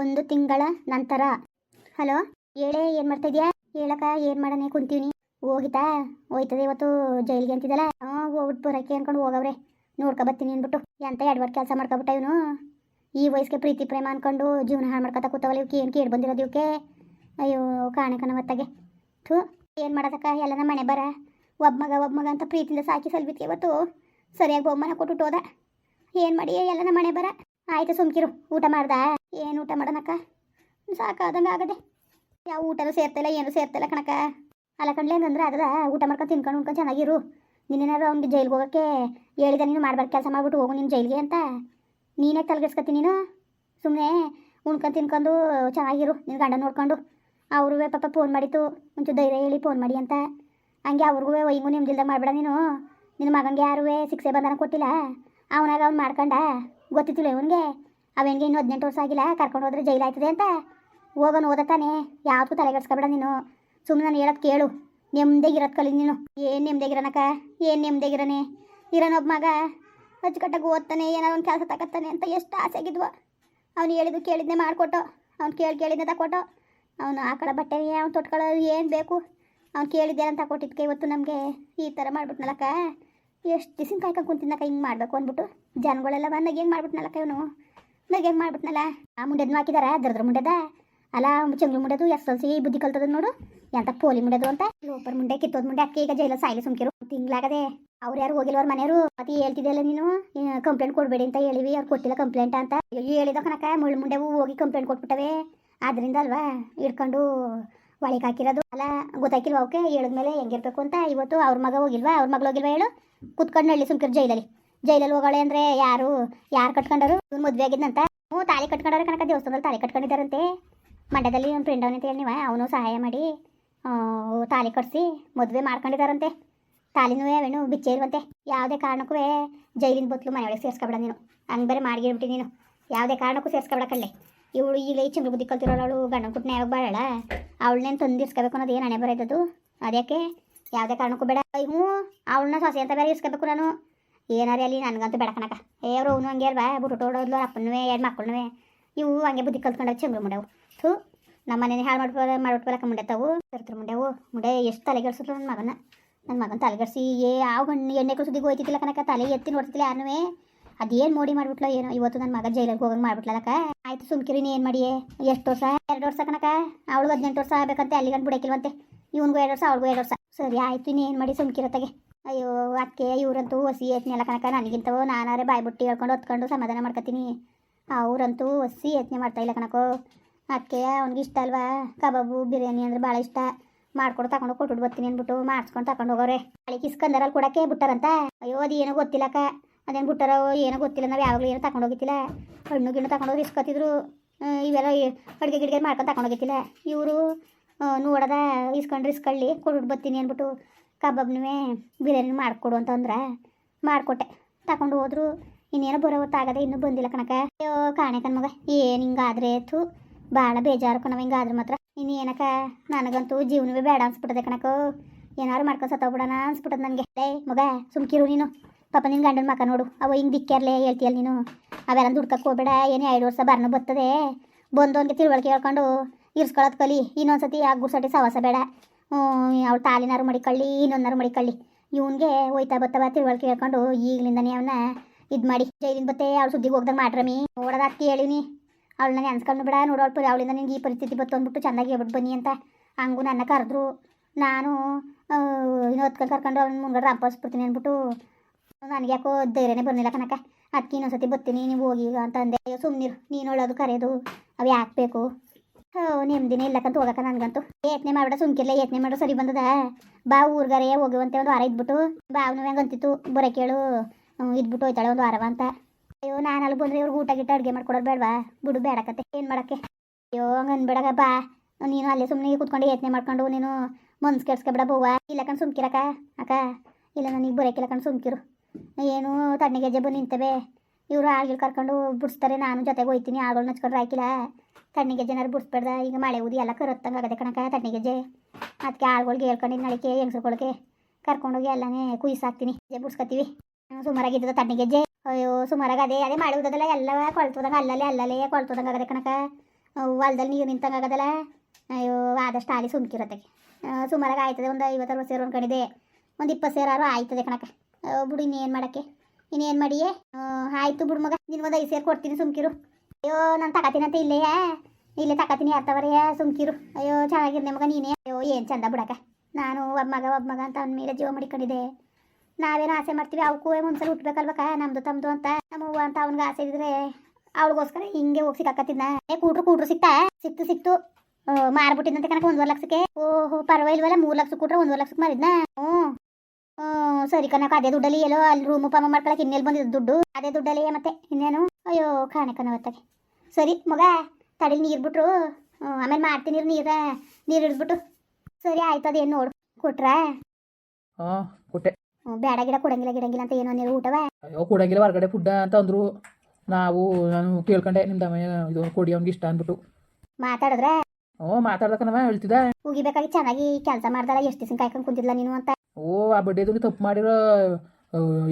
ಒಂದು ತಿಂಗಳ ನಂತರ. ಹಲೋ? ಹೇಳೇ, ಏನು ಮಾಡ್ತಾ ಇದೀಯಾ? ಹೇಳಕ್ಕ, ಏನು ಮಾಡನೆ ಕುಂತೀವಿ ಹೋಗಿತಾ ಹೋಯ್ತದೆ ಇವತ್ತು ಜೈಲಿಗೆ ಅಂತಿದ್ದಲ್ಲ? ಹಾಂ ಹೋಗ್ಬಿಟ್ಟು ಬರೋಕ್ಕೆ ಅನ್ಕೊಂಡು ಹೋಗವ್ರೆ. ನೋಡ್ಕೊ ಬರ್ತೀನಿ ಅಂದ್ಬಿಟ್ಟು. ಎಂತ ಎಡ್ವರ್ಡ್ ಕೆಲಸ ಮಾಡ್ಕೊಬಿಟ್ಟ ಇವನು? ಈ ವಯಸ್ಸಿಗೆ ಪ್ರೀತಿ, ಪ್ರೇಮ ಅನ್ಕೊಂಡು ಜೀವನ ಹಾಳು ಮಾಡ್ಕೊತಾ ಕೂತವಲ್ಲ ಇವಕ್ಕೆ ಏನು ಕೇಳಿ ಬಂದಿರೋದು ಇವಕ್ಕೆ ಅಯ್ಯೋ, ಕಾಣೆ ಕಣವತ್ತಾಗೆ ಥೂ, ಏನು ಮಾಡೋದಕ್ಕ? ಎಲ್ಲ ನಮ್ಮ ಮನೆ ಬರ. ಒಬ್ಬ ಮಗ ಒಬ್ಬ ಮಗ ಅಂತ ಪ್ರೀತಿಯಿಂದ ಸಾಕಿ ಸಲ್ಬಿತ್ಗೆ ಇವತ್ತು. ಸರಿಯಾಗಿ ಬಹುಮಾನ ಕೊಟ್ಟು ಹೋದ. ಏನು ಮಾಡಿ ಎಲ್ಲ ನಮ್ಮ ಮನೆ ಬರ. ಆಯ್ತು ಸುಮ್ಕಿರು. ಊಟ ಮಾಡ್ದ? ಏನು ಊಟ ಮಾಡೋಣಕ್ಕ? ಸಾಕಾದಂಗೆ ಆಗದೆ. ಯಾವ ಊಟನೂ ಸೇರ್ತಿಲ್ಲ, ಏನು ಸೇರ್ತಿಲ್ಲ ಕಣಕ ಅಲ್ಲ ಕಣ್ಲೆ ಅಂದ್ರೆ ಅದರ ಊಟ ಮಾಡ್ಕೊಂಡು ತಿನ್ಕೊಂಡು ಉಣ್ಕೊಂಡು ಚೆನ್ನಾಗಿರು. ನೀನೇನಾದ್ರು ಅವ್ನಿಗೆ ಜೈಲಿಗೆ ಹೋಗೋಕ್ಕೆ ಹೇಳಿದ, ನೀನು ಮಾಡ್ಬಾರ್ದು ಕೆಲಸ ಮಾಡ್ಬಿಟ್ಟು ಹೋಗು ನೀನು ಜೈಲಿಗೆ ಅಂತ. ನೀನೇ ತಲೆಗೆಡ್ಸ್ಕೊತೀನಿ ನೀನು. ಸುಮ್ಮನೆ ಉಣ್ಕೊಂಡು ತಿನ್ಕೊಂಡು ಚೆನ್ನಾಗಿರು ನಿನ್ನ ಗಂಡ ನೋಡ್ಕೊಂಡು. ಅವರು ಪಾಪ ಫೋನ್ ಮಾಡಿತ್ತು, ಒಂಚೂರು ಧೈರ್ಯ ಹೇಳಿ ಫೋನ್ ಮಾಡಿ ಅಂತ. ಹಂಗೆ ಅವ್ರಿಗೂ ವೈಂಗು ನಿಮ್ದಿಲ್ದಾಗ ಮಾಡಬೇಡ ನೀನು. ನಿನ್ನ ಮಗನಿಗೆ ಯಾರೂ ಶಿಕ್ಷೆ ಬಂಧನ ಕೊಟ್ಟಿಲ್ಲ. ಅವನಾಗ ಅವ್ನು ಮಾಡ್ಕೊಂಡ. ಗೊತ್ತಿತ್ತಿಲ್ಲ ಇವನಿಗೆ. ಅವನಿಗೆ ಇನ್ನೂ ಹದಿನೆಂಟು ವರ್ಷ ಆಗಿಲ್ಲ, ಕರ್ಕೊಂಡು ಹೋದ್ರೆ ಜೈಲು ಆಯ್ತದೆ ಅಂತ. ಹೋಗೋನು ಓದತ್ತಾನೆ ಯಾವ್ದಕ್ಕೂ ತಲೆಗೆಡ್ಸ್ಕೊಬೇಡ ನೀನು. ಸುಮ್ಮನೆ ನಾನು ಹೇಳೋದು ಕೇಳು. ನೆಮ್ಮದಿಗೆ ಇರೋದು ಕಲಿ ನೀನು. ಏನು ನೆಮ್ಮದಿಗಿರೋನಕ್ಕ ಏನು ನೆಮ್ಮದಿಗಿರೋನೆ ಇರೋನೊಬ್ಬ ಮಗ ಅಚ್ಚುಕಟ್ಟಾಗಿ ಓದ್ತಾನೆ, ಏನಾದ್ರು ಒಂದು ಕೆಲಸ ತಗತ್ತಾನೆ ಅಂತ ಎಷ್ಟು ಆಸೆ ಆಗಿದ್ವು ಅವ್ನು ಹೇಳಿದ್ದು ಕೇಳಿದ್ನೆ ಮಾಡಿಕೊಟ್ಟು, ಅವ್ನು ಕೇಳಿ ಕೇಳಿದ್ದೆ ತಕೊಟ್ಟು. ಅವನು ಹಾಕೊಳ್ಳೋ ಬಟ್ಟೆ ಅವ್ನು ತೊಟ್ಕೊಳ್ಳೋದು ಏನು ಬೇಕು. ಅವ್ನು ಕೇಳಿದ್ದೆ ಅಂತ ಕೊಟ್ಟಿದ್ಕೆ ಇವತ್ತು ನಮಗೆ. ಈ ಥರ ಮಾಡ್ಬಿಟ್ನಲ್ಲಕ್ಕ. ಎಷ್ಟು ದಿವಸ ಕಾಯ್ಕೊಂಡು ಕುಂತಿದ್ದಕ್ಕ ಹಿಂಗೆ ಮಾಡಬೇಕು ಅಂದ್ಬಿಟ್ಟು. ಜನಗಳೆಲ್ಲ ಬಂದಾಗ ಏನು ಮಾಡ್ಬಿಟ್ನಲ್ಲಕ್ಕ ಇವನು? ನಗೆ ಏನು ಮಾಡ್ಬಿಟ್ನಲ್ಲ? ಆ ಮುಂಡೆದ್ನು ಹಾಕಿದಾರ, ದರ್ದ್ರ ಮುಂಡೆದ. ಅಲ್ಲ, ಚಂಗ್ಳು ಮುಂಡೆದು, ಎಸ್ ಎಲ್ ಸಿ ಬುದ್ಧಿ ಕಲ್ತದ ನೋಡು. ಎಂತ ಪೋಲಿ ಮುಂಡೆದು ಅಂತ. ಲೋಪರ್ ಮುಂಡೆ, ಕಿತ್ತೋದ್ ಮುಂಡೆ, ಅಕ್ಕಿ ಈಗ ಜೈಲ ಸಾಯಿಲಿ ಸುಮ್ಕಿರು. ತಿಂಗ್ಳಾಗದೆ. ಅವ್ರು ಯಾರು ಹೋಗಿಲ್ವರ ಮನೆಯವರು? ಮತ್ತೆ ಹೇಳ್ತಿದ್ದೆಲ್ಲ ನೀನು? ಕಂಪ್ಲೇಂಟ್ ಕೊಡ್ಬೇಡಿ ಅಂತ ಹೇಳಿವಿ. ಅವ್ರು ಕೊಟ್ಟಿಲ್ಲ ಕಂಪ್ಲೇಂಟ್ ಅಂತ. ಹೇಳಿದ ಕನಕ ಮುಳ್ಳು ಮುಂಡೆವು ಹೋಗಿ ಕಂಪ್ಲೇಂಟ್ ಕೊಟ್ಬಿಟ್ಟವೆ. ಆದ್ರಿಂದ ಅಲ್ವಾ? ಹಿಡ್ಕೊಂಡು ಒಳಗೆ ಹಾಕಿರೋದು. ಅಲ್ಲ ಗೊತ್ತಾಕಿಲ್ವ ಅವಕ್ಕೆ ಹೇಳಿದ್ಮೇಲೆ ಹೆಂಗಿರ್ಬೇಕು ಅಂತ. ಇವತ್ತು ಅವ್ರ ಮಗ ಹೋಗಿಲ್ವಾ? ಅವ್ರ ಮಗಳು ಹೋಗಿಲ್ವಾ ಹೇಳು? ಕುತ್ಕೊಂಡು ನಳ್ಳಿ ಸುಮ್ಕಿರು ಜೈಲಲ್ಲಿ. ಜೈಲಲ್ಲಿ ಹೋಗೋಳೆ ಅಂದ್ರೆ ಯಾರು? ಯಾರು ಕಟ್ಕೊಂಡರು? ಇವ್ನು ಮದುವೆ ಆಗಿದ್ನಂತ? ಹ್ಞೂ, ತಾಳಿ ಕಟ್ಕೊಂಡವ್ರೆ ಕನಕ ದೇವಸ್ಥಾನದಲ್ಲಿ ತಾಳಿ ಕಟ್ಕೊಂಡಿದ್ದಾರಂತೆ. ಮಂಡ್ಯದಲ್ಲಿ ಒಂದು ಫ್ರೆಂಡ್ ಅವನಂತ ಹೇಳಿ ನೀವ, ಅವನು ಸಹಾಯ ಮಾಡಿ ತಾಳಿ ಕಟ್ಸಿ, ಮದುವೆ ಮಾಡ್ಕೊಂಡಿದ್ದಾರಂತೆ. ತಾಲಿನೂ ಅವೇನು ಬಿಚ್ಚೆ ಇರುವಂತೆ ಯಾವುದೇ ಕಾರಣಕ್ಕೂ ಜೈಲಿನ ಬೊತ್ಲು ಮನೆಯೊಳಗೆ ಸೇರಿಸ್ಕೊಬೇಡ ನೀನು. ಹಂಗೆ ಬೇರೆ ಮಾಡಿಗಿರ್ಬಿಟ್ಟು ನೀನು. ಯಾವುದೇ ಕಾರಣಕ್ಕೂ ಸೇರಿಸ್ಕೊಬೇಡಕ್ಕಲ್ಲೇ ಇವಳು ಈಗ ಈ ಚಂದ್ರ ಬುದ್ಧಿ ಕಲ್ತಿರೋಳು ಗಂಡನ ಕುಟ್ನ ಯಾವಾಗ ಬಾಳಲ್ಲ ಅವಳನ್ನೇನು ತಂದಿರ್ಸ್ಕೋಬೇಕು ಅನ್ನೋದು ಏನು ಹಣೆ ಬರೋದದು ಅದಕ್ಕೆ ಯಾವುದೇ ಕಾರಣಕ್ಕೂ ಬೇಡ. ಹ್ಞೂ, ಅವಳನ್ನ ಸೊಸೆ ಅಂತ ಬೇರೆ ಇಸ್ಕೋಬೇಕು ನಾನು. ಏನಾರೇ ಅಲ್ಲಿ ನನಗಂತೂ ಬೇಡ ಕಣಕ ಏ, ಅವ್ರು ಅವನು ಹಂಗೆ ಅಲ್ವಾ? ಬುಟ್ಟೋಡೋದ್ಲು ಅಪ್ಪನೂ ಎರಡು ಮಕ್ಕಳನ್ನೂ ಇವು ಹಂಗೆ ಬುದ್ಧಿ ಕಲ್ತ್ಕೊಂಡಾಗ ಚಂದ್ರ ಮುಂಡೆವು. ಥೂ, ನಮ್ಮ ಮನೇನೆ ಹಾಳು ಮಾಡ್ಬೋದ ಮಾಡ್ಬಿಟ್ಬಲಕ್ಕ ಮುಂಡೆ ಕರ್ತರು ಮುಂಡೆವು. ಮುಂಡೆ ಎಷ್ಟು ತಲೆಗೆಡ್ಸಿದ್ರು ನನ್ನ ಮಗನ. ನನ್ನ ಮಗನ ತಲೆಗೆಡ್ಸಿ ಏ ಯಾವ ಗಣ್ಣು ಎಣ್ಣೆ ಸುದ್ದಿಗೆ ಹೋಯ್ತಿದ್ದಿಲ್ಲ ಕನಕ ತಲೆ ಎತ್ತಿ ನೋಡ್ತಿಲ್ಲ ಯಾರನೂ ಅದೇನು ಮೋಡಿ ಮಾಡ್ಬಿಟ್ಲ ಏನೋ. ಇವತ್ತು ನನ್ನ ಮಗ ಜೈಲಿಗೆ ಹೋಗಂಗೆ ಮಾಡ್ಬಿಟ್ಲಕ್ಕ ಆಯ್ತು ಸುಮ್ಕಿರಿ, ನೀ ಏನು ಮಾಡಿಯೇ? ಎಷ್ಟು ವರ್ಷ? ಎರಡು ವರ್ಷ ಕನಕ ಅವಳು ಹದಿನೆಂಟು ವರ್ಷ ಆಗ್ಬೇಕಂತೆ ಅಲ್ಲಿಗಂಡು ಬಿಡಕ್ಕಿಲ್ವಂತೆ ಇವನಿಗೂ ಎರಡು ವರ್ಷ, ಅವಳಿಗೂ ಎರಡು ವರ್ಷ. ಸರಿ, ಆಯ್ತು ಏನು ಮಾಡಿ ಸುಮ್ಕಿರತ್ತಾಗೆ ಅಯ್ಯೋ ಅದಕ್ಕೆ ಇವರಂತೂ ಹೊಸಿ ಯತ್ನೆಲ್ಲ ಕನಕ ನನಗಿಂತವೋ ಬಾಯಿ ಬುಟ್ಟಿ ಹೇಳ್ಕೊಂಡು ಹೊತ್ಕೊಂಡು ಸಮಾಧಾನ ಮಾಡ್ಕೊತೀನಿ ಅವರಂತೂ ಯತ್ನೆ ಮಾಡ್ತಾ ಇಲ್ಲ ಕಣಕೋ ಅದಕ್ಕೆ ಅವ್ನಿಗೆ ಇಷ್ಟ ಅಲ್ವಾ? ಕಬಾಬು ಬಿರಿಯಾನಿ ಅಂದ್ರೆ ಭಾಳ ಇಷ್ಟ. ಮಾಡ್ಕೊಂಡು ತಗೊಂಡು ಕೊಟ್ಟು ಬರ್ತೀನಿ ಅಂದ್ಬಿಟ್ಟು ಮಾಡಿಸ್ಕೊಂಡು ತಗೊಂಡು ಹೋಗೋರೆ. ಅಲ್ಲಿ ಕಿಸ್ಕಂದರಲ್ಲಿ ಕೊಡಕ್ಕೆ ಬಿಟ್ಟಾರಂತ? ಅಯ್ಯೋ ಅದು ಏನೋ ಗೊತ್ತಿಲ್ಲಕ್ಕ ಅದೇನು ಬಿಟ್ಟಾರೋ ಏನೋ ಗೊತ್ತಿಲ್ಲ. ನಾವು ಯಾವಾಗಲೂ ಏನೋ ತಗೊಂಡು ಹೋಗಿತ್ತಿಲ್ಲ. ಹಣ್ಣು ಗಿಣ್ಣು ತಗೊಂಡೋಗಿ ಇಸ್ಕೊತಿದ್ರು ಆ, ಇವೆಲ್ಲ ಅಡುಗೆ ಗಿಡಿಗೆ ಮಾಡ್ಕೊಂಡು ತಗೊಂಡು ಹೋಗಿತ್ತಿಲ್ಲ. ಇವರು ನೋಡದ ಇಸ್ಕೊಂಡ್ರೆ ಇಸ್ಕೊಳ್ಳಿ ಕೊಟ್ಬಿಟ್ಟು ಬರ್ತೀನಿ ಅಂದ್ಬಿಟ್ಟು ಕಬಾಬ್ನೂ ಬಿರಿಯಾನಿ ಮಾಡಿಕೊಡು ಅಂತಂದ್ರೆ ಮಾಡಿಕೊಟ್ಟೆ. ತಗೊಂಡು ಹೋದ್ರು. ಇನ್ನೇನೋ ಬರೋ ಹೊತ್ತಾಗದೆ ಇನ್ನೂ ಬಂದಿಲ್ಲ ಕಣಕ ಅಯ್ಯೋ, ಕಾಣೆ ಮಗ. ಏನು ಹಿಂಗಾದ್ರೆ ಥೂ. ಭಾಳ ಬೇಜಾರು ಕಣವ ಹಿಂಗಾದ್ರೆ ಮಾತ್ರ. ಇನ್ನೇನಕ್ಕ? ನನಗಂತೂ ಜೀವನವೇ ಬೇಡ ಅನ್ಸ್ಬಿಟ್ಟದೆ ಕಣಕೋ ಏನಾದ್ರು ಮಾಡ್ಕೊಂಡು ಸತ್ತೋಗ್ಬಿಡೋಣ ಅನ್ಸ್ಬಿಟ್ಟದ ನನಗೆ. ಏ ಮಗ, ಸುಮ್ಕಿರು ನೀನು. ಪಾಪ ನಿನ್ನ ಗಂಡನ ಮಕ ನೋಡು. ಅವ ಹಿಂಗೆ ದಿಕ್ಕ್ಯಾರ್ಲೆ ಹೇಳ್ತೀಯಲ್ಲ ನೀನು. ಅವೆಲ್ಲ ದುಡ್ಕಕ್ಕೆ ಹೋಗ್ಬೇಡ. ಏನು ಎರಡು ವರ್ಷ ಬರ್ನ ಬರ್ತದೆ. ಬಂದು ಅವನಿಗೆ ತಿಳುವಳಿಕೆ ಹೇಳ್ಕೊಂಡು ಇರ್ಸ್ಕೊಳ್ಳೋದು ಕಲಿ. ಇನ್ನೊಂದ್ಸತಿ ಆ ಗುರ್ಸಟಿ ಸವಾಸ ಬೇಡ. ಅವಳು ತಾಲಿನಾರು ಮಡಿಕಳ್ಳಿ ಇನ್ನೊಂದಾರು ಮಡಿಕಳ್ಳಿ. ಇವನಿಗೆ ಹೋಯ್ತಾ ಬತ್ತವ ತಿಳುವಳಿಕೆ ಹೇಳ್ಕೊಂಡು ಈಗಲಿಂದನೇ ಅವನ್ನ ಇದು ಮಾಡಿ. ಜೈಲಿನ ಬತ್ತೆ ಅವ್ಳು ಸುದ್ದಿಗೆ ಹೋಗ್ದಂಗೆ ಮಾಡ್ರಮಿ ನೋಡೋದ ಅತ್ತಿ ಹೇಳಿನಿ ಅವಳನ್ನ ಅನ್ಸ್ಕೊಂಡು ಬಿಡ ನೋಡೋಳು ಅವಳಿಂದ ನಿನ್ಗೆ ಈ ಪರಿಸ್ಥಿತಿ ಬತ್ತು ಅಂದ್ಬಿಟ್ಟು ಚೆನ್ನಾಗಿ ಹೇಳ್ಬಿಟ್ಟು ಬನ್ನಿ ಅಂತ. ಹಂಗೂ ನನ್ನ ಕರೆದ್ರು. ನಾನು ಇನ್ನೂ ಹೊತ್ಕೊಂಡು ಕರ್ಕೊಂಡು ಅವ್ನ ಮುಂಗಡೆ ರಾಂಪಾಸ್ಬಿಡ್ತೀನಿ ಅಂದ್ಬಿಟ್ಟು ನನಗೆ ಯಾಕೋ ಧೈರ್ಯನೇ ಬರ್ಲಿಲ್ಲ ಕನಕ ಅದಕ್ಕೆ ಇನ್ನೊಂದ್ಸತಿ ಬರ್ತೀನಿ, ನೀವು ಹೋಗಿ ಅಂತ ಅಂದೆ. ಸುಮ್ಮನಿರು ನೀನು ಹೇಳೋದು ಕರೆಯೋದು ಅವು ಯಾಕೆ ಬೇಕು? ಹೋ, ನೆಮ್ಮದಿನೇ ಇಲ್ಲಕ್ಕಂತ ಹೋಗಕ್ಕ ನನಗಂತೂ. ಯತ್ನೆ ಮಾಡ್ಬಿಡ ಸುಮ್ಕಿರ್ಲ ಯತ್ನೆ ಮಾಡೋ ಸರಿ ಬಂದದ. ಬಾ ಊರ್ಗಾರೆ ಹೋಗುವಂತೆ ಒಂದು ವಾರ ಇದ್ಬಿಟ್ಟು. ಬಾ, ಅವನು ಅಂತಿತ್ತು? ಬರೋ ಕೇಳು. ಇದ್ಬಿಟ್ಟು ಹೋಯ್ತಾಳೆ ಒಂದು ವಾರವ ಅಂತ. ಅಯ್ಯೋ, ನಾನು ಅಲ್ಲಿ ಬಂದ್ರೆ ಇವ್ರಿಗೆ ಊಟ ಗಿಟ್ಟ ಅಡುಗೆ ಮಾಡ್ಕೊಡೋದು ಬೇಡವಾ? ಬಿಡು ಬೇಡಕತ್ತೆ ಏನು ಮಾಡಕ್ಕೆ? ಅಯ್ಯೋ, ಹಂಗೆ ಅನ್ಬೇಡಗ, ಬಾ. ನೀನು ಅಲ್ಲೇ ಸುಮ್ಮನೆ ಕೂತ್ಕೊಂಡು ಯತ್ನೆ ಮಾಡ್ಕೊಂಡು ನೀನು ಮನ್ಸು ಕೆಡ್ಸ್ಕೊಬೇಡ ಬವ್ವ ಇಲ್ಲ ಕಣ್ ಸುಮ್ಕಿರಕ್ಕ, ಅಕ್ಕ. ಇಲ್ಲ ನನಗೆ ಬರೋಕಿಲ್ಲ ಕಣ್ ಸುಮ್ಕಿರು. ಏನು ತಣ್ಣಗೆ ಜಬ್ಬು ನಿಂತವೆ. ಇವರು ಆಳ್ಗಳು ಕರ್ಕೊಂಡು ಬಿಡಿಸ್ತಾರೆ, ನಾನು ಜೊತೆಗೆ ಹೋಯ್ತೀನಿ, ಆಳ್ಗಳು ನಚ್ಕೊಂಡ್ರೆ ಹಾಕಿಲ್ಲ ತಣ್ಣಗೆ ಜನರು ಬಿಡಿಸ್ಬೇಡ್ದ ಈಗ ಮಳೆ ಊದಿ ಎಲ್ಲ ಕರತ್ತಂಗೆ ಆಗದೆ ಕಣಕ ತಣ್ಣಿಗೆ ಜೆ. ಅದಕ್ಕೆ ಆಳ್ಗಳಿಗೆ ಹೇಳ್ಕೊಂಡು ನಳಿಕೆ, ಹೆಂಗಸ್ರುಗಳಿಗೆ ಕರ್ಕೊಂಡೋಗಿ ಎಲ್ಲನೇ ಕುಯ್ಸಾಕ್ತೀನಿ ಜೆ ಬಿಡ್ಸ್ಕೊತೀವಿ ಸುಮಾರಾಗಿದ್ದದ ತಣ್ಣಿಗೆ ಜೆ. ಅಯ್ಯೋ, ಸುಮಾರಾಗ ಅದೇ ಅದೇ ಊದದಲ್ಲ ಎಲ್ಲ ಕೊಳ್ತೋದಂಗೆ, ಅಲ್ಲಲ್ಲೇ ಅಲ್ಲಲ್ಲೇ ಕೊಳ್ತದಂಗೆ ಆಗದೆ ಕಣಕ ಹೊಲ್ದಲ್ಲಿ ನೀರು ನಿಂತಂಗಾಗದಲ್ಲ ಅಯ್ಯೋ, ಆದಷ್ಟು ಆಲಿ ಸುಮ್ಕಿರತ್ತಗೆ ಸುಮಾರಾಗಿ ಆಯ್ತದೆ, ಒಂದು ಐವತ್ತು ಅರವತ್ತು ಸೇರು ಅನ್ಕೊಂಡಿದೆ ಒಂದು ಇಪ್ಪತ್ತು ಸೇರಾರು ಆಯ್ತದೆ ಕಣಕ ಬಿಡು, ಇನ್ನೇನು ಮಾಡೋಕ್ಕೆ? ಇನ್ನೇನು ಮಾಡಿಯೇ? ಆಯಿತು ಬಿಡು ಮಗ ನಿನ್ನ ಒಂದು ಐದು ಸೇರು ಕೊಡ್ತೀನಿ ಸುಮ್ಕಿರು. ಅಯ್ಯೋ, ನಾನು ತಗತೀನಂತ ಇಲ್ಲೇ. ಇಲ್ಲೇ ತಗತೀನಿ ಯಾರ್ತವರೆಯ ಸುಮ್ಕಿರು. ಅಯ್ಯೋ ಚೆನ್ನಾಗಿರ್ ಮಗ ನೀನೇ. ಅಯ್ಯೋ, ಏನ್ ಚಂದ ಬುಡಕ. ನಾನು ಒಬ್ಬ ಮಗ ಒಬ್ಬ ಮಗ ಅಂತ ಅವನ ಮೇಲೆ ಜೀವ ಮಾಡಿಕೊಂಡಿದೆ ನಾವೇನೋ ಆಸೆ ಮಾಡ್ತೀವಿ ಅವಕ್ಕೂ ಒಂದ್ಸಲ ಹುಟ್ಬೇಕಲ್ಬೇಕ ನಮ್ದು ತಮ್ದು ಅಂತ. ನಮ್ಮವ್ವ ಅಂತ ಅವ್ನಿಗೆ ಆಸೆ ಇದ್ರೆ ಅವಳಿಗೋಸ್ಕರ ಹಿಂಗೆ ಹೋಗಿ ಸಿಕ್ಕಾಕತ್ತಿದ್ನ. ಏ, ಕೂಟ್ರು ಕೂಟ್ರು, ಸಿಕ್ತಾ? ಸಿಕ್ತು ಸಿಕ್ತು. ಮಾರ್ಬಿಟ್ಟಿದ್ದಂತೆ ಕನಕ ಒಂದ್ವರ್ ಲಕ್ಷಕ್ಕೆ. ಓಹೋ, ಪರವಾಗಿಲ್ವಲ್ಲ, ಮೂರ್ ಲಕ್ಷ ಕೊಟ್ರೆ ಒಂದ್ವರ್ ಲಕ್ಷಕ್ಕೆ ಮಾರಿದ್ನ? ಹ್ಞೂ. ಸರಿ ಕನಕ ಅದೇ ದುಡ್ಡಲ್ಲಿ ಎಲ್ಲೋ ಅಲ್ಲಿ ರೂಮ್ ಪಾಮ ಮಾಡ್ಕೊಳಕ್ಕೆ ಇನ್ನೆಲ್ಲಿ ಬಂದಿದ್ದು ದುಡ್ಡು ಅದೇ ದುಡ್ಡಲ್ಲಿ ಮತ್ತೆ ಇನ್ನೇನು? ಅಯ್ಯೋ ಕಾಣೆ ಕನವತ್ತಾಗೆ ಸರಿ ಮಗ ತಡಿಲಿ ನೀರು ಬಿಟ್ರು. ಆಮೇಲೆ ಮಾಡ್ತೀನಿ ನೀರ ನೀರು ಹಿಡಿದ್ಬಿಟ್ಟು. ಸರಿ ಆಯ್ತು ಅದೇನು ನೋಡು. ಕೊಟ್ರಾ? ಕೊಟ್ಟೆ. ಬೇಡ ಗಿಡ ಕೊಡಂಗಿಲ್ಲ ಗಿಡಂಗಿಲ್ಲ ಅಂತ ಏನೋ ನೀವು ಊಟವ? ಅಯ್ಯೋ ಕೊಡಂಗಿಲ್ಲ ಹೊರಗಡೆ ಫುಡ್ ಅಂತ ಅಂದ್ರು. ನಾವು ನಾನು ಕೇಳ್ಕೊಂಡೆ ನಿಮ್ಮ ದಮ ಇದು ಕೊಡಿ ಅವ್ನಿಗೆ ಇಷ್ಟ ಅಂದ್ಬಿಟ್ಟು. ಮಾತಾಡಿದ್ರೆ? ಓ ಮಾತಾಡ್ದಕ್ಕನವ ಹೇಳ್ತಿದ್ದ. ಹೋಗಿಬೇಕಾಗಿ ಚೆನ್ನಾಗಿ ಕೆಲಸ ಮಾಡ್ದಲ್ಲ ಎಷ್ಟು ದಿವಸ ಕಾಯ್ಕೊಂಡು ಕುಂತಿದ್ಲ ನೀನು ಅಂತ? ಓ ಆ ಬಡ್ಡೆದು ತಪ್ಪು ಮಾಡಿರೋ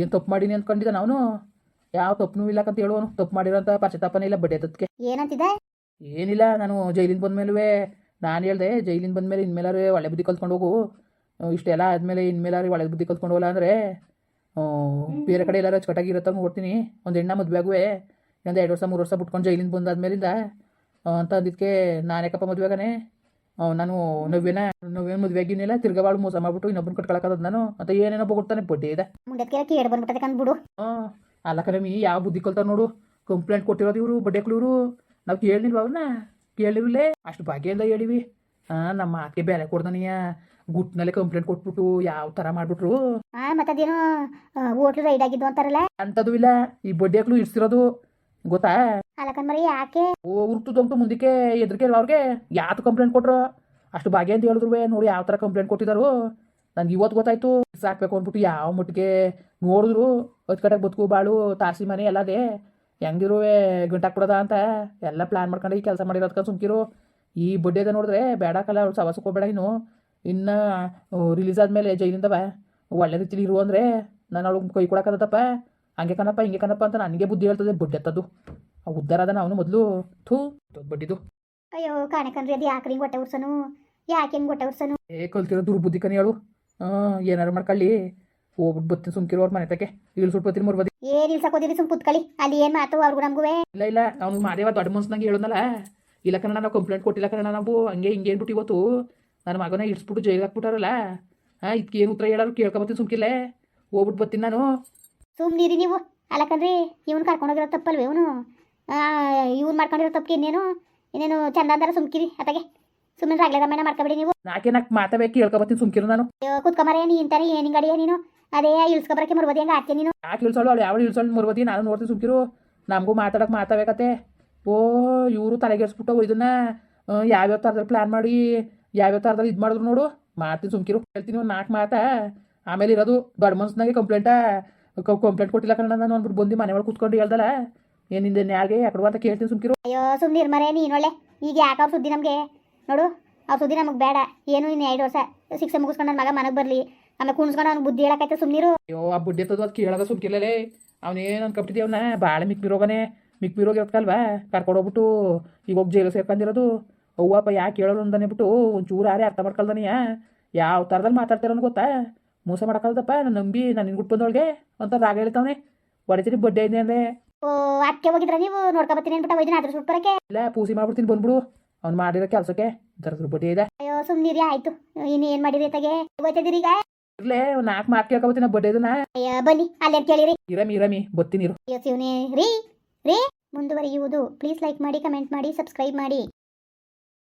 ಏನು ತಪ್ಪು ಮಾಡೀನಿ ಅಂದ್ಕೊಂಡಿದ್ದ ನಾನು ಯಾವ ತಪ್ಪು ಅಂತ ಹೇಳುವನು ತಪ್ಪು ಮಾಡಿರೋ ಅಂತ ಪಶ್ಚಾತ್ತಾಪನೇ ಇಲ್ಲ ಬಡ್ಡೆ ಅದಕ್ಕೆ ಏನಂತಿದೆ ಏನಿಲ್ಲ ನಾನು ಜೈಲಿಂದ ಬಂದ್ಮೇಲೆ ನಾನು ಹೇಳ್ದೆ ಜೈಲಿಂದ ಬಂದಮೇಲೆ ಇನ್ಮೇಲೆ ಒಳ್ಳೆ ಬುದ್ಧಿ ಕಲ್ತ್ಕೊಂಡು ಹೋಗು. ಇಷ್ಟೆಲ್ಲ ಆದಮೇಲೆ ಇನ್ಮೇಲೆ ಒಳ್ಳೆ ಬುದ್ಧಿ ಕಲ್ತ್ಕೊಂಡು ಹೋಗಲ್ಲ ಅಂದರೆ ಬೇರೆ ಕಡೆ ಎಲ್ಲಾರು ಚಟಾಗಿ ಇರತ್ತಂಗೆ ನೋಡ್ತೀನಿ ಒಂದು ಹೆಣ್ಣ ಮದುವೆ ಆಗುವೆ. ಇನ್ನೊಂದು ಎರಡು ವರ್ಷ ಮೂರು ವರ್ಷ ಬಿಟ್ಕೊಂಡು ಜೈಲಿಂದ ಬಂದಾದ್ಮೇಲಿಂದ ಅಂತ ಅಂದಿದ್ದಕ್ಕೆ ನಾನು ಯಾಕಪ್ಪ ಮದುವೆಗಾನೆ ನಾನು ನವ್ಯನ ನವ್ಯನ ಮದ್ವೆ ಆಗಿನಿಲ್ಲ ತಿರ್ಗವಾಳು ಮೋಸ ಮಾಡ್ಬಿಟ್ಟು ಇನ್ನೊಬ್ಬನ ಕಟ್ಕೊಳಕ್ಕದ ನಾನು. ಅಂತ ಏನೇನೋ ಕೊಡ್ತಾನೆ ಬಡ್ಡಿ ಇದೆ. ಮುಂಡಕ್ಕೆ ಕೇಳಿ ಬಂದ್ಬಿಟ್ಟದೆ ಕಂದ್ಬಿಡು ಹಾಂ ಅಲ್ಲ ಯಾವ ಬುದ್ಧಿ ಕಲ್ತಾರ ನೋಡು. ಕಂಪ್ಲೇಂಟ್ ಕೊಟ್ಟಿರೋದು ಇವರು ಬಡ್ಡೆಕ್ಳು ಇವರು ನಾವು ಕೇಳಿಲ್ವ ಅವ್ರನ್ನ ಕೇಳಿರ್ಲೇ ಅಷ್ಟು ಭಾಗ್ಯದಿಂದ ಹೇಳಿವಿ. ಹಾಂ ನಮ್ಮ ಮಾತಿಗೆ ಬೇರೆ ಕೊಡ್ದನೀಯ ಗುಟ್ನಲ್ಲೇ ಕಂಪ್ಲೇಂಟ್ ಕೊಟ್ಬಿಟ್ಟು ಯಾವ ಥರ ಮಾಡ್ಬಿಟ್ರು. ಮತ್ತದೇನು ಹೋಟ್ಲು ರೈಡ್ ಆಗಿದ್ದು ಅಂತಾರಲ್ಲ? ಅಂಥದ್ದು ಇಲ್ಲ. ಈ ಬಡ್ಡೆಕ್ಳು ಇಡ್ಸಿರೋದು ಗೊತ್ತಾ? ಮರಿ ಯಾಕೆ? ಓ ಉರ್ತುದಂತು ಮುಂದಕ್ಕೆ ಎದ್ರಿಕೆ ಇಲ್ಲ ಅವ್ರಿಗೆ? ಯಾತು ಕಂಪ್ಲೇಂಟ್ ಕೊಟ್ರು? ಅಷ್ಟು ಭಾಗ್ಯ ಅಂತ ಹೇಳಿದ್ರು ನೋಡಿ ಯಾವ ತರ ಕಂಪ್ಲೇಂಟ್ ಕೊಟ್ಟಿದ್ದಾರು ನನಗೆ ಇವತ್ತು ಗೊತ್ತಾಯ್ತು. ಸಾಕ್ಬೇಕು ಅಂದ್ಬಿಟ್ಟು ಯಾವ ಮಟ್ಟಿಗೆ ನೋಡಿದ್ರು. ಕಡೆಗೆ ಬದುಕು ಬಾಳು ತಾಸಿ ಮನೆ ಎಲ್ಲದೇ ಹೆಂಗಿರುವೆ ಗಂಟಾಕ್ಬಿಡೋದ ಅಂತ. ಎಲ್ಲ ಪ್ಲಾನ್ ಮಾಡ್ಕೊಂಡು ಈ ಕೆಲಸ ಮಾಡಿರೋದ್ಕ ಸುಮ್ಕಿರು. ಈ ಬಡ್ಡೆದ ನೋಡಿದ್ರೆ ಬೇಡಕ್ಕಲ್ಲ ಅವ್ಳು ಸವಾಸಕ್ಕೆ ಹೋಗ್ಬೇಡ ಇನ್ನು. ಇನ್ನು ರಿಲೀಸ್ ಆದಮೇಲೆ ಜೈಲಿಂದವ. ಒಳ್ಳೆ ರೀತಿಲಿ ಇರು ಅಂದರೆ. ನಾನು ಅವಳು ಕೈ ಕೊಡಕ್ಕದತ್ತಪ್ಪ ಹಂಗೆ ಕಣಪ್ಪ ಹಿಂಗೆ ಕಣಪ್ಪ ಅಂತ ನನಗೆ ಬುದ್ಧಿ ಹೇಳ್ತದೆ. ಬಡ್ಡೆ ಎತ್ತದು. ಆ ಉದ್ದಾರ ಅದನ್ನ ಅವನು ಮೊದಲು ಥೂ ಬಡ್ಡಿದು ಅಯ್ಯೋ ಕಾಣಕನ್ರಿ ಅದು ಯಾಕ್ರಿ ಹಿಂಗೆ ಹೊಟ್ಟೆ ಉರ್ಸನು? ಯಾಕೆ ಹಿಂಗೆ ಹೊಟ್ಟೆ ಉರ್ಸನು? ಏ ಕಲ್ತಿರೋ ದುರ್ಬುದ್ಧಿ ಕನಿ ಹೇಳು. ಏನಾರು ಮಾಡ್ಕೊಳ್ಳಿ. ಹೋಗ್ಬಿಟ್ಟು ಬತ್ತೀನಿ ಸುಮ್ಕಿರೋ ಅವ್ರ ಮನೆ ತಕ್ಕೆ. ಇಳಿಸ್ಬಿಟ್ಟು ಬತ್ತೀನಿ ಮೂರು ಬದಿ. ಏನ್ ಇಲ್ಸಕೋದಿರಿ ಸುಮ್ ಕುತ್ಕಳಿ. ಅಲ್ಲಿ ಏನು ಮಾತು ಅವ್ರಿಗೂ ನಮಗೂ ಇಲ್ಲ ಇಲ್ಲ. ಅವ್ನು ಮಾದೇವ ದೊಡ್ಡ ಮನ್ಸ್ನಂಗೆ ಹೇಳೋನಲ್ಲ ಇಲ್ಲ ಕಣ ನಾವು ಕಂಪ್ಲೇಂಟ್ ಕೊಟ್ಟಿಲ್ಲ ಕಣ ನಾವು. ಹಂಗೆ ಹಿಂಗೆ ಏನ್ಬಿಟ್ಟು ಇವತ್ತು ನನ್ನ ಮಗನ ಇಡ್ಸ್ಬಿಟ್ಟು ಜೈಲಿಗೆ ಹಾಕ್ಬಿಟ್ಟಾರಲ್ಲ. ಹಾಂ ಇದಕ್ಕೆ ಏನು ಉತ್ತರ ಹೇಳೋರು ಕೇಳ್ಕೊಬತ್ತೀನಿ ಸುಮ್ಕಿಲ್ಲೇ ಹೋಗ್ಬಿಟ್ಟು ಬರ್ತೀನಿ ನಾನು. ಸುಮ್ನಿರಿ ನೀವು. ಅಲ್ಲಕಂದ್ರಿ ಇವ್ನು ಕರ್ಕೊಂಡೋಗಿರೋ ತಪ್ಪಲ್ವೇ ಇವನು? ಇವ್ನು ಮಾಡ್ಕೊಂಡಿರೋ ತಪ್ಪಿಗೆ ಇನ್ನೇನು ಇನ್ನೇನು ಚಂದ ಅಂದಾರ ಸುಮ್ಕಿರಿ ಅತ್ತಾಗೆ. ಸುಮ್ಮನೆ ರಾಗ್ಲೆ ರಮಣ ಮಾಡ್ಕೊಬೇಡಿ ನೀವು. ನಾಕೆ ನಾಕ್ ಮಾತಾಡಬೇಕು ಕೇಳ್ಕೊಬತ್ತೀನಿ ಸುಮ್ಕಿರು ನಾನು. ಕುತ್ಕೊಂಬರೇ ನೀ ಇಂತಾರೆ ಏನಿಂಗ್ ಅಡಿಯ ನೀನು? ಅದೇ ಇಳ್ಸ್ಕೊಬರಕ್ಕೆ ಮುರ್ಬೋದಿ ಹಂಗ ಆಡ್ತೀನಿ ನೀನು? ಯಾಕೆ ಇಳ್ಸೋಳು ಅವಳು? ಯಾವ ಇಳ್ಸೋಳು ಮುರ್ಬೋದಿ ನಾನು ನೋಡ್ತೀನಿ ಸುಮ್ಕಿರು. ನಮಗೂ ಮಾತಾಡೋಕೆ ಮಾತಾಡ್ಬೇಕತ್ತೆ ಓ ಇವರು ತಲೆಗೆಡ್ಸ್ಬಿಟ್ಟು ಇದನ್ನ ಯಾವ್ಯಾವ ಥರದಲ್ಲಿ ಪ್ಲ್ಯಾನ್ ಮಾಡಿ ಯಾವ್ಯಾವ ಥರದಲ್ಲಿ ಇದು ಮಾಡಿದ್ರು ನೋಡು. ಮಾಡ್ತೀನಿ ಸುಮ್ಕಿರು. ಹೇಳ್ತೀನಿ ಒಂದು ನಾಲ್ಕು ಮಾತಾ. ಆಮೇಲೆ ಇರೋದು ದೊಡ್ಡ ಮನ್ಸ್ನಾಗೆ ಕಂಪ್ಲೇಂಟ ಕಂಪ್ಲೇಂಟ್ ಕೊಟ್ಟಿಲ್ಲ ಕಣ್ಣ ನಾನು ಅಂದ್ಬಿಟ್ಟು ಬಂದು ಮನೆ ಒಳಗೆ ಕುತ್ಕೊಂಡು ಹೇಳ್ದಲ್ಲ ಏನಿಂದ ಯಾರಿಗೆ ಯಾಕಡು ಅಂತ ಕೇಳ್ತೀನಿ ಸುಮ್ಕಿರು. ಅಯ್ಯೋ ಸುಮ್ನಿರ್ ಮರೆ ನೀನೊಳ್ಳೆ ಈಗ ಯಾಕೆ ಸುದ್ದಿ ನಮಗೆ? ನೋಡು ಅವ್ರ ಸುದ್ದಿ ನಮಗೆ ಬೇಡ. ಏನು ಇನ್ನು ಎರಡು ವರ್ಷ ಶಿಕ್ಷೆ ಮುಗಿಸ್ಕೊಂಡು ನನ್ನ ಮಗ ಮನೆಗೆ ಬರಲಿ. ಆಮೇಲೆ ಕುಣಿಸ್ಕೊಂಡು ಅವ್ನಿಗೆ ಬುದ್ಧಿ ಹೇಳಕೈತೆ ಸುಮ್ಮನಿರು ಅಯ್ಯೋ ಆ ಬುದ್ಧಿ ಎತ್ತದು ಅದು ಕೇಳೋದ ಸುಮ್ಕಿರ್ಲೇ ಅವನೇನು ಅನ್ಕೊಬಿಟ್ಟಿದ್ದೀವಿ ಅವನ? ಭಾಳ ಮಿಕ್ ಬಿರೋಗನೆ ಮಿಕ್ ಬಿರೋಗಿರತ್ತಲ್ವಾ ಕರ್ಕೊಂಡು ಹೋಗ್ಬಿಟ್ಟು ಈಗ ಹೋಗಿ ಜೈಲು ಸೇರ್ಕೊಂಡಿರೋದು ಅವ್ವಪ್ಪ ಯಾಕೆ ಕೇಳೋದು ಅಂತಾನೆ ಬಿಟ್ಟು ಒಂಚೂರು ಯಾರೇ ಅರ್ಥ ಮಾಡ್ಕೊಳ್ದನಿಯಾ. ಯಾವ ಥರದಲ್ಲಿ ಮಾತಾಡ್ತಿರೋನು ಗೊತ್ತಾ? ಮೋಸ ಮಾಡೋಕ್ಕಲ್ದಪ್ಪ ನಾನು ನಂಬಿ ನಾನು ನಿನ್ಗೆ ಬಂದೊಳಗೆ ಅಂತ ರಾಗ ಹೇಳ್ತಾವನೆ. ಹೊಡಿತೀನಿ ಬಡ್ಡೆ ಇದೆ ಅಂದರೆ ಓ ಅಕ್ಕೆ ಹೋಗಿದ್ರ ನೀವು? ನೋಡ್ಕೊಬತ್ತೀನಿ ಅಂದ್ಬಿಟ್ಟು ಒಯ್ದಿನ ಅದ್ರ ಸುಟ್ಬರಕ್ಕೆ ಇಲ್ಲ ಪೂಸಿ ಮಾಡ್ಬಿಡ್ತೀನಿ ಬಂದ್ಬಿಡು. ಅವ್ನು ಮಾಡಿರೋ ಕೆಲಸಕ್ಕೆ ಜರ ಬಡ್ಡಿ ಇದೆ. ಅಯ್ಯೋ ಸುಮ್ನಿರಿ ಆಯ್ತು. ಇನ್ನು ಏನು ಮಾಡಿರಿ ತಗೆ ಹೋಯ್ತದಿರಿ ಈಗ? ಇರ್ಲೇ ಒಂದು ನಾಲ್ಕು ಮಾರ್ಕ್ ಕೇಳ್ಕೊಬತ್ತೀನಿ ಬಡ್ಡೆ ಇದನ್ನ. ಅಯ್ಯೋ ಬನ್ನಿ ಅಲ್ಲೇ ಕೇಳಿರಿ. ಇರಮಿ ಇರಮಿ ಬತ್ತೀನಿ ಇರು. ಅಯ್ಯೋ ಶಿವನೇ ರೀ ರೀ ಮುಂದುವರಿಯುವುದು. ಪ್ಲೀಸ್ ಲೈಕ್ ಮಾಡಿ ಕಮೆಂಟ್ ಮಾಡಿ ಸಬ್ಸ್ಕ್ರೈಬ್ ಮಾಡಿ.